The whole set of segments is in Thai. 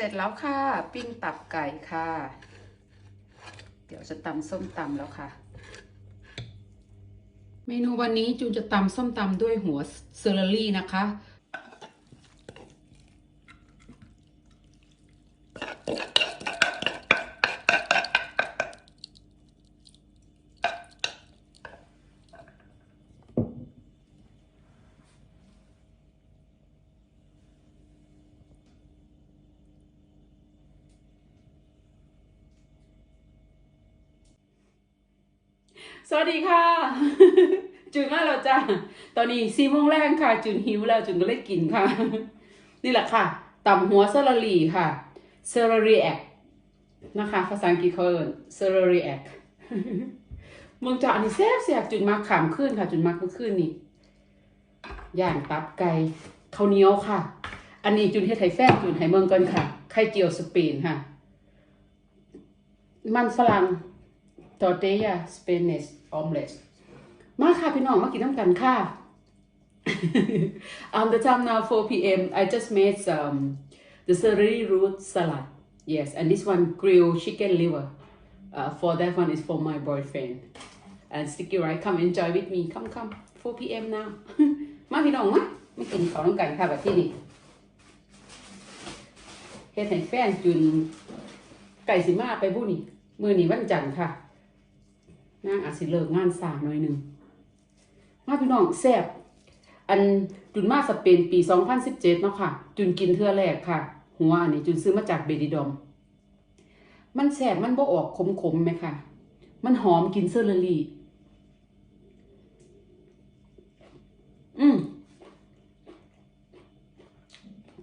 ร็จแล้วค่ะ ปิ้งตับไก่ค่ะ เดี๋ยวจะตำส้มตำแล้วค่ะ เมนูวันนี้จูนจะตำส้มตำด้วยหัวเซอร์รี่นะคะ สวัสดีค่ะ จุนมาแล้วจ้าตอนนี้สี่โมงแรกค่ะ จุนหิวแล้วจุนก็เลยกินค่ะ นี่แหละค่ะตำหัวเซอร์รีค่ะเซอร์รีแอกนะคะ ภาษาอังกฤษเขาเอิ้นเซอร์รีแอกเมืองจาอันนี้แซ่บแซ่บจุนมาขามขึ้นค่ะ จุนมาเมื่อคืนนี่ย่างตับไก่ข้าวเหนียวค่ะ อันนี้จุนเฮ็ดไห้แฟนจุนไห้เมืองกันค่ะ ไข่เจียวสเปนค่ะ มันฝรั่ง tortilla Spanish omelette มาค่ะพี่น้องมากินน้ำกันค่ะ um the time now 4 p.m. I just made some the celery root salad yes and this one grilled chicken liver uh, for that one is for my boyfriend and sticky rice come enjoy with me come come 4 p.m. now มาพี่น้องมาไมากินข้าวน้ำกันค่ะแบบที่นี่เฮ็ดให้แฟนจุนไก่สิมาไปบุนี่มือนี้วันจันทร์ค่ะ นางอาจสิเลิกงานสาหน่อยหนึ่งมาพี่น้องแซ่บอันจุนมาสเปนปี 2017 เนาะค่ะ จุนกินเทื่อแรกค่ะ หัวอันนี้จุนซื้อมาจากเบดิดอม มันแซ่บมันบ่ออกขมๆไหมค่ะ มันหอมกินเซอร์เรลี่อืม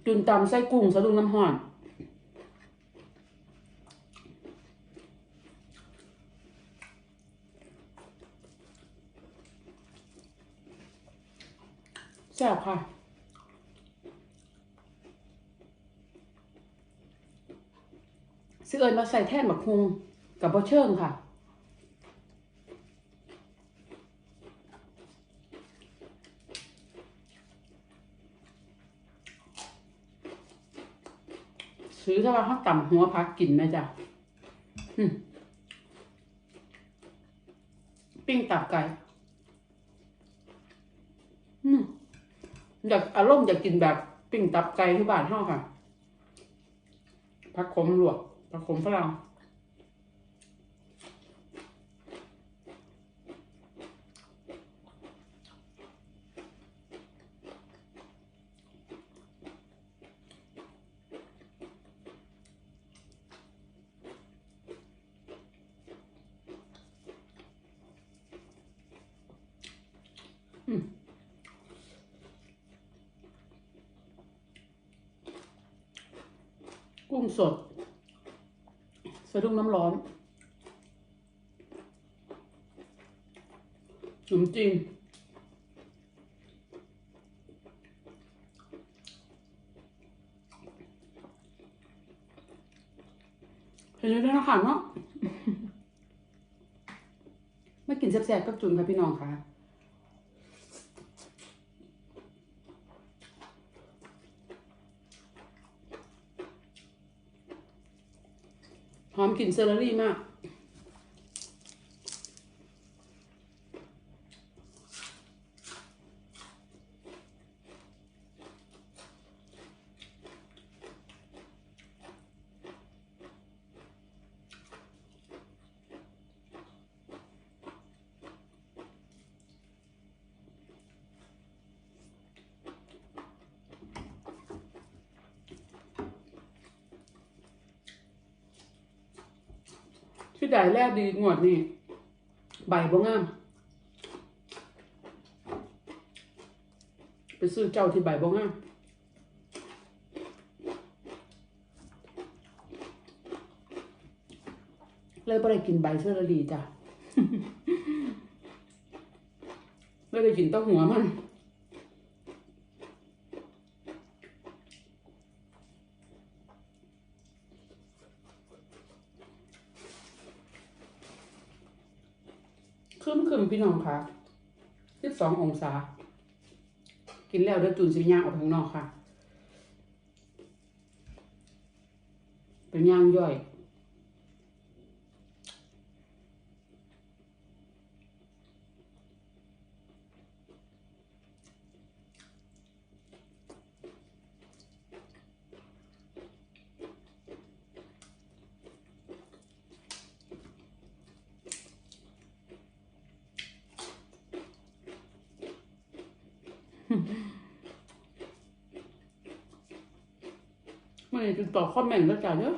จุนตำไส้กุ้งสะดุ้งน้ำหอน แซ่บค่ะซื้อเอิญมาใส่แท่นบักฮุงกับบอเชิงค่ะ ซื้อถ้าว่าเขาต่ำหัวพักกินไหมจ๊ะปิ้งตับไก่ อืม อยากอารมณ์อยากกินแบบปิ้งตับไก่ที่บ้านเฮาค่ะผักขมลวกผักขมฝรั่ง กุ้งสด สะดุ้งน้ำร้อนขนมจีนเห็นเลยนะคะเนาะไม่กินแซ่บๆกับจุนค่ะพี่น้องค่ะ หอมกลิ่นเซอร์รี่มาก ที่ได้แรกดีงวดนี่ใบบ่งาม ไปซื้อเจ้าที่ใบบ่งามเลยบ่ได้กินใบเสื้อละดีจ้ะเลยได้กินต้หัวมัน คืมคืมพี่น้องค่ะสิบสององศา กินแล้วเดี๋ยวจูนสิย่างออกข้างนอกค่ะ เป็นย่างย่อย นี่จุดต่อข้อแม่งแล้วจ้าเนอะ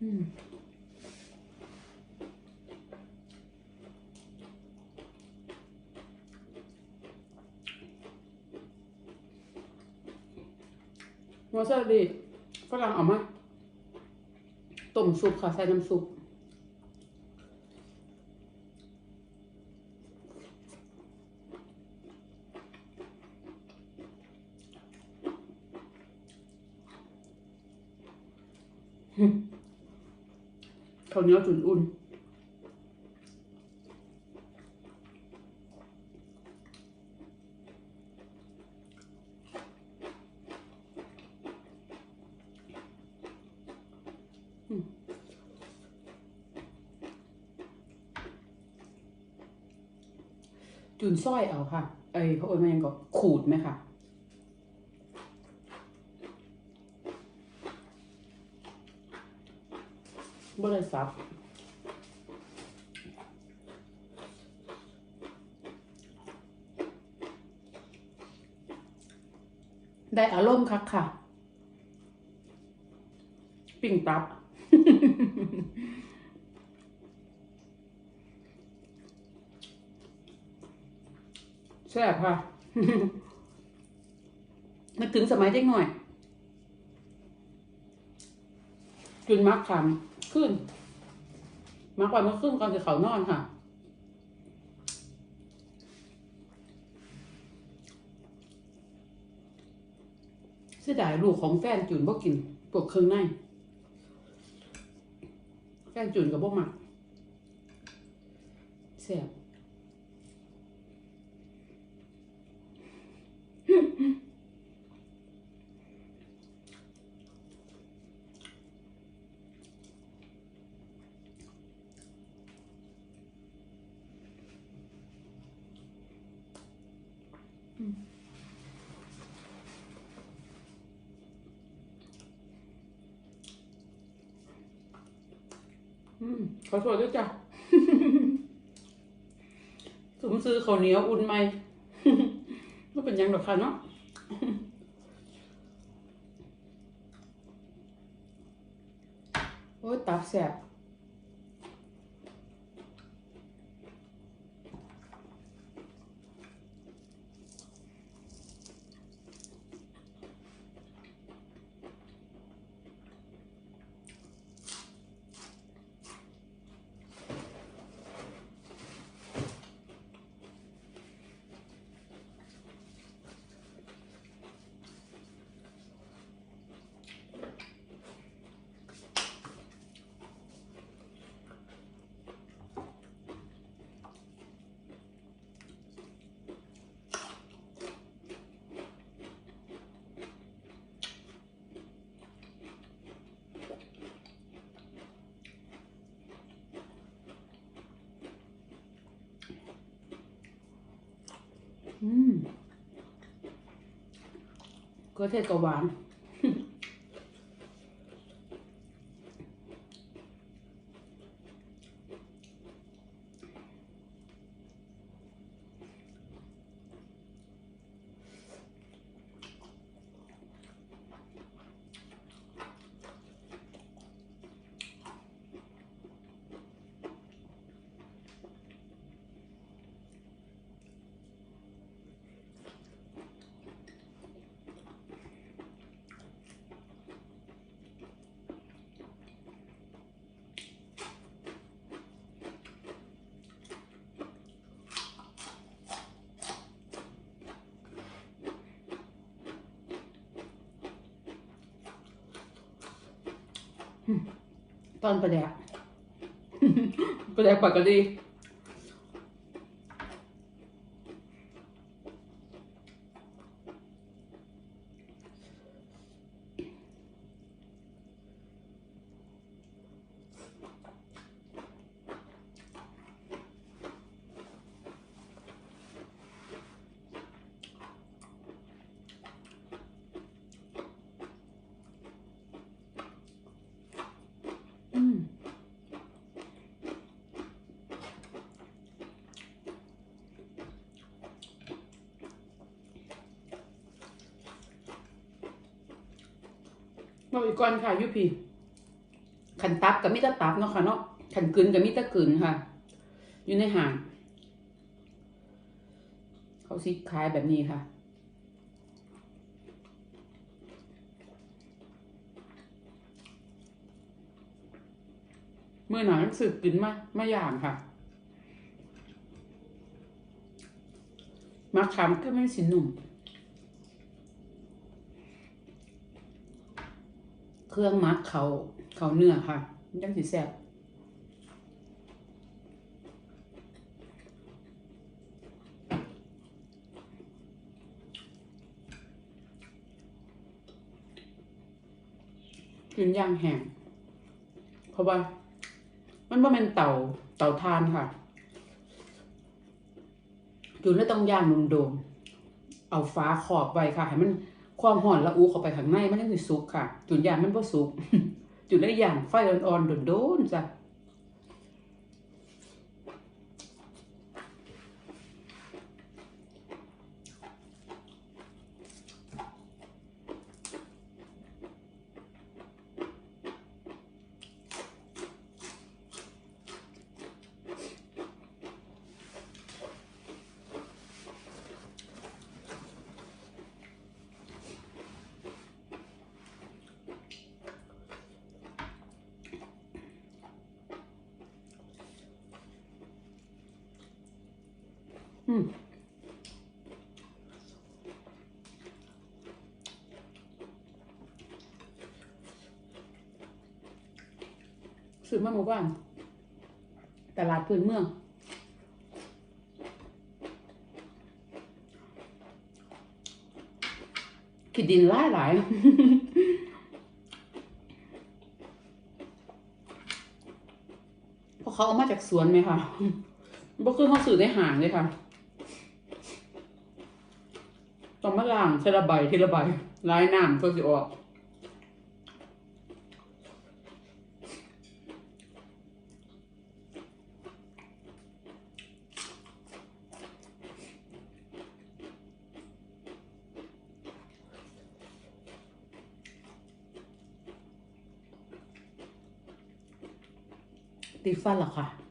อืมมาสวัดีรั่งเอามาต้ม ซุปค่ะใส่น้ำซุปข้าวเหนียวจุนอุ่น จุ นส้อยเอาค่ะไอ้ยเขาเอ่ยมายังก็ขูดไหมค่ะบ่ได้ซับได้อารมณ์คักค่ะ ปิ่งตับ แซ่บค่ะนึกถึงสมัยเด็กหน่อยกินมักคำขึ้น มักวันเมื่อขึ้นก่อนจะเขานอนค่ะเสียดายลูกของแฟนจุนบ่กินพวกเครื่องในแฟนจุนกับบ่มักแซ่บ อืม ขอโทษด้วยจ้ะ สมซื้อข้าวเหนียวอุ่นไหมก็ เป็นยังดอกค่ะเนาะโอ้ตับแสบ อืมก็เทศก็หวาน ตอนประแดกประแดกปากกะดีอืม มาอีกก่อนค่ะยุพีขันตับกับมิตรตับเนาะค่ะเนาะขันกลืนกับมิตรกลืนค่ะ อยู่ในห่าง เขาซิคล้ายแบบนี้ค่ะเมื่อหนังสึกกินมามาอย่างค่ะมาคำก็ไม่สิหนุ่ม เครื่องมักเขาเขาเนื้อค่ะยังสีแซ่บกินย่างแห้งเพราะว่า มันว่าเป็นเต่าเต่าทานค่ะจุนแล้วต้องย่างโดมๆเอาฟ้าขอบไว้ค่ะ ให้มัน ความห่อนละอูเข้าไปข้างในมันยังสิสุกค่ะ จุดยางมันบ่สุก จุดได้อย่างไฟอ่อนๆโดนๆจ้ะ อืมซื้อมาหมู่บ้านตลาดพื้นเมืองขีดดินหลายหลายเพราะเขาเอามาจากสวนไหมคะบ่คือเขาซื้อได้ห่างเลยค่ะ ต้องมา ล้างทีละใบทีละใบลายน้ำก็สิออกติดฟันเหรอคะ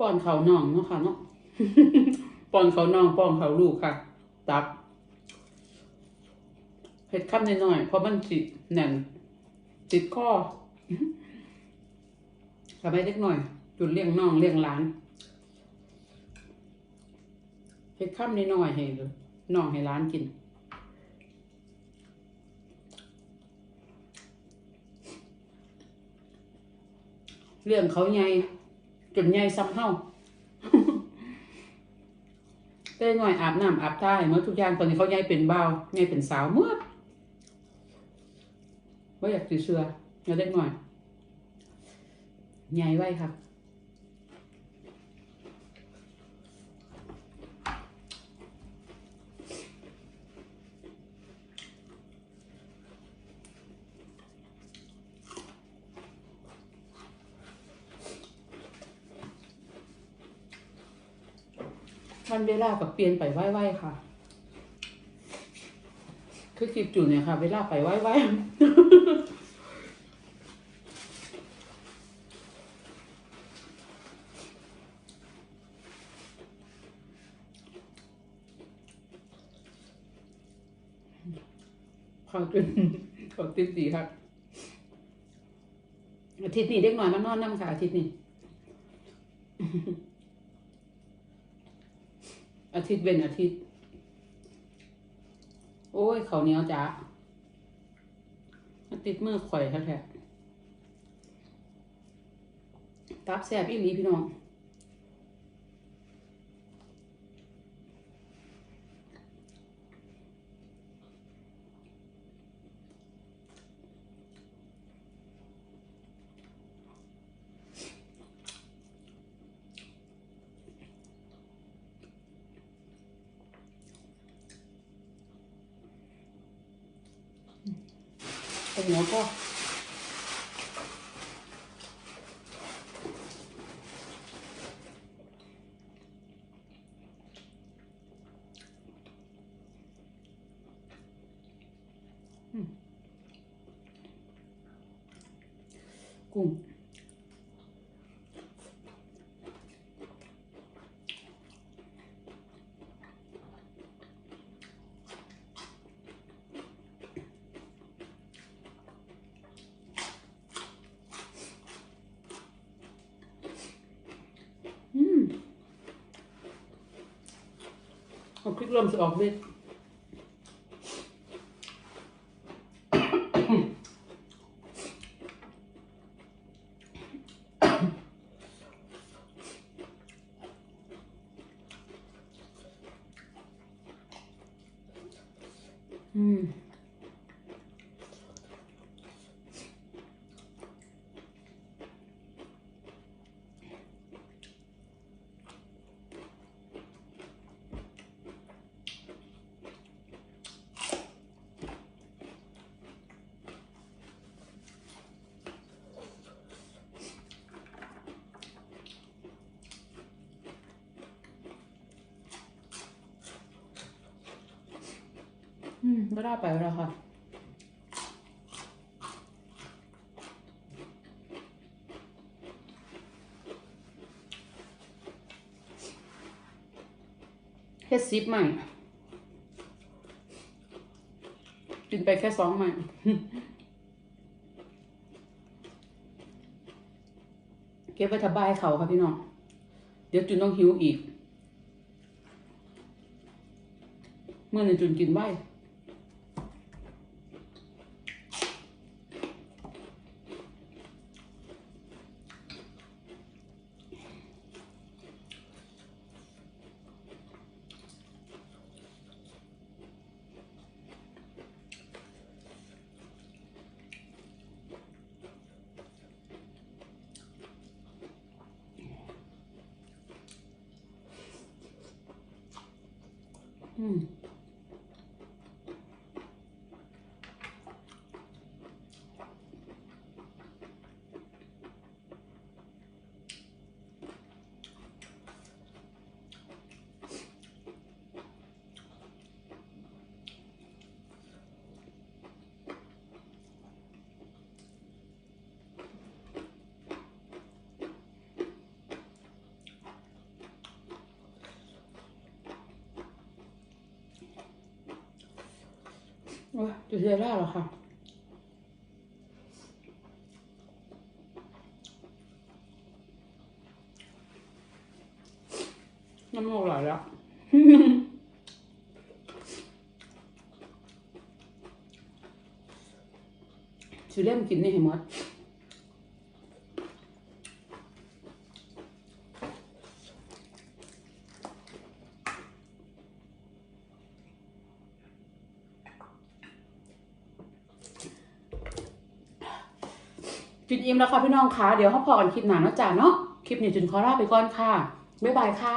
ป้อนเขาน้องเนาะค่ะเนาะป้อนเขาน้องป้อนเขาลูกค่ะ ตักเผ็ดคำน้อยๆเพราะมันจิแน่นจิตข้อทำให้เล็กหน่อย จุดเลี้ยงน้องเลี้ยงหลานเผ็ดคำน้อยๆให้น้องให้หลานกินเรื่องเขาใหญ่ จนใหญ่ซ้ำเฮาเต้หน่อยอาบน้ำอาบท่าให้หมื่อทุกอย่างตอนนี้เขาใหญ่เป็นเบาใหญ่เป็นสาวเมื่อว่าอยากติเชื่อเอาเล็กหน่อยใหญ่ไว้ครับ มันเวลากับเปลี่ยนไปไหวๆค่ะ คือคลิปจุนเนี่ยค่ะ เวลาไปไหว้ไว้เขาจนขาติดดีครับอาทิตย์นี้เด็กหน่อยมานอนน้ำค่ะอาทิตย์นี้ อาทิตย์เว้นอาทิตย์ โอ้ยเขาเหนียวจ้าติดมือข่อยแท้ๆตับแซบอีหลีพี่น้อง เอาหัวก็อืมกุ้งอืม เอาพริกเริ่มจะออกเม็ด อืม อืมได้ไปแล้วค่ะเฮ็ดซิปใหม่กินไปแค่สองใหม่เก็บไว้ทบายเขาค่ะพี่น้อง เดี๋ยวจุนต้องหิวอีก เมื่อในจุนกินไว้ อื จะเสียแล้วหรอค่ะน้ำมูกไหลแล้วชิเล่มกินนี่เห้หมด อิ่มแล้วค่ะพี่น้องคะเดี๋ยวเขาพอกันคลิปหนาเนาะจ้าเนาะคลิปนี้จุนขอลาไปก่อนค่ะบ๊ายบายค่ะ